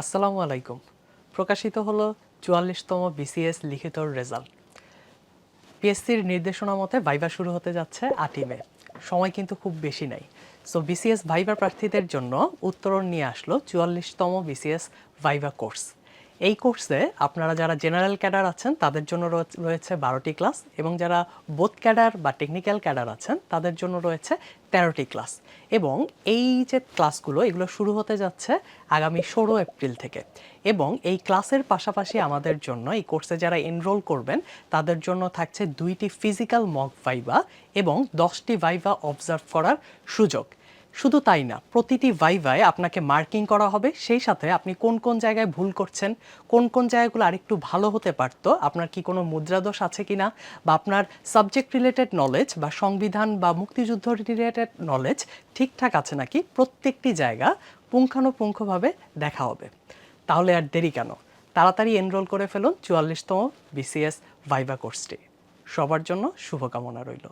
আসসালামু আলাইকুম। প্রকাশিত হলো চুয়াল্লিশতম বিসিএস লিখিত রেজাল্ট। পিএসসির নির্দেশনা মতে ভাইবা শুরু হতে যাচ্ছে আটই মে। সময় কিন্তু খুব বেশি নাই। সো বিসিএস ভাইবা প্রার্থীদের জন্য উত্তরণ নিয়ে আসলো চুয়াল্লিশতম বিসিএস ভাইবা কোর্স। এই কোর্সে আপনারা যারা জেনারেল ক্যাডার আছেন, তাদের জন্য রয়েছে বারোটি ক্লাস এবং যারা বোথ ক্যাডার বা টেকনিক্যাল ক্যাডার আছেন, তাদের জন্য রয়েছে তেরোটি ক্লাস এবং এই যে ক্লাসগুলো এগুলো শুরু হতে যাচ্ছে আগামী ষোলো এপ্রিল থেকে এবং এই ক্লাসের পাশাপাশি আমাদের জন্য এই কোর্সে যারা এনরোল করবেন, তাদের জন্য থাকছে দুইটি ফিজিক্যাল মক ভাইভা এবং দশটি ভাইভা অবজার্ভ করার সুযোগ। শুধু তাই না, প্রতিটি ভাইভায় আপনাকে মার্কিং করা হবে। সেই সাথে আপনি কোন কোন জায়গায় ভুল করছেন, কোন কোন জায়গাগুলো আরেকটু ভালো হতে পারতো, আপনার কি কোনো মুদ্রাদোষ আছে কিনা, বা আপনার সাবজেক্ট রিলেটেড নলেজ বা সংবিধান বা মুক্তিযুদ্ধ রিলেটেড নলেজ ঠিকঠাক আছে নাকি, প্রত্যেকটি জায়গা পুঙ্খানুপুঙ্খভাবে দেখা হবে। তাহলে আর দেরি কেন? তাড়াতাড়ি এনরোল করে ফেলুন চুয়াল্লিশতম বিসিএস ভাইভা কোর্সটি সবার জন্য শুভকামনা রইল।